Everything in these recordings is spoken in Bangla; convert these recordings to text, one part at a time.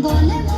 বলে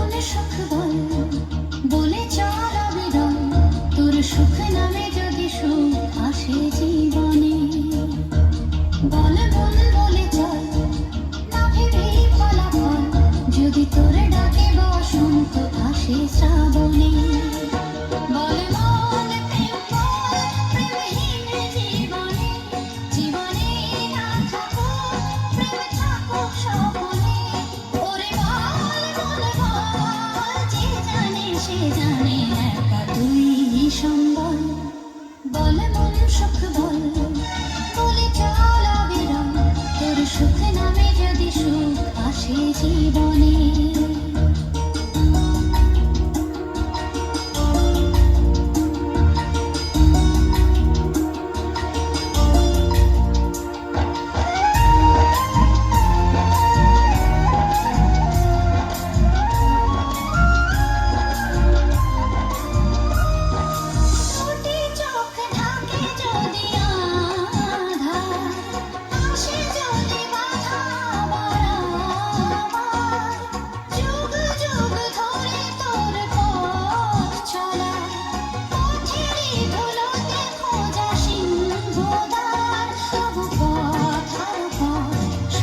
সে জানে একা তুই সম্বল বলে মন সুখ বল, বলে চল আবিরম তোর সুখ নামে যদি সুখ আসে জীবনে।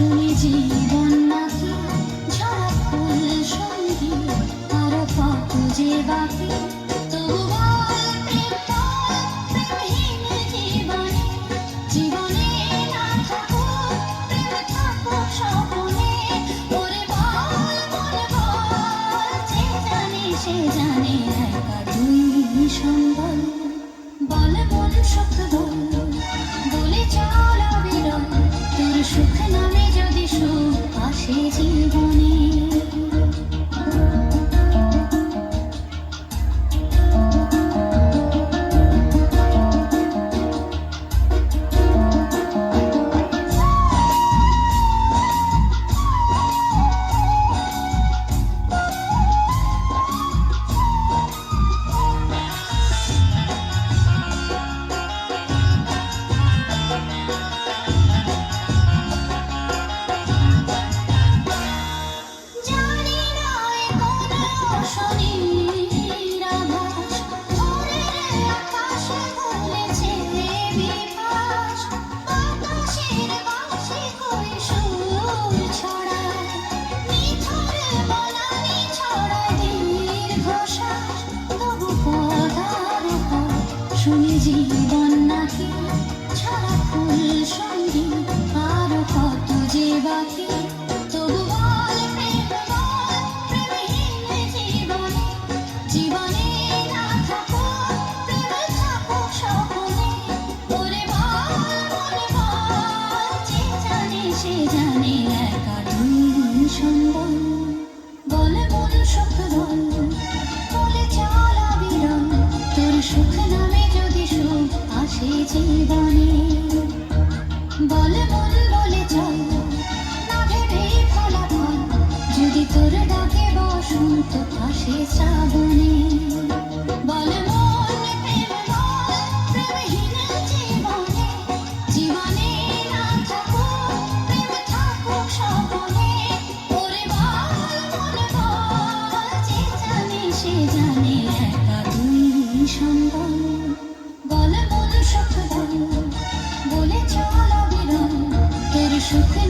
শুনে জীবন নাকি ঝরা ফুল সঙ্গী আর কত যে বাকি জীবন নাকি? ছড়া ফুল সঙ্গী আরও কত যে বাকি? জীবনে। যদি তোর ডাকে বসন্ত আসে শ্রাবণে। বল যে জানে সে তুই সম্বল।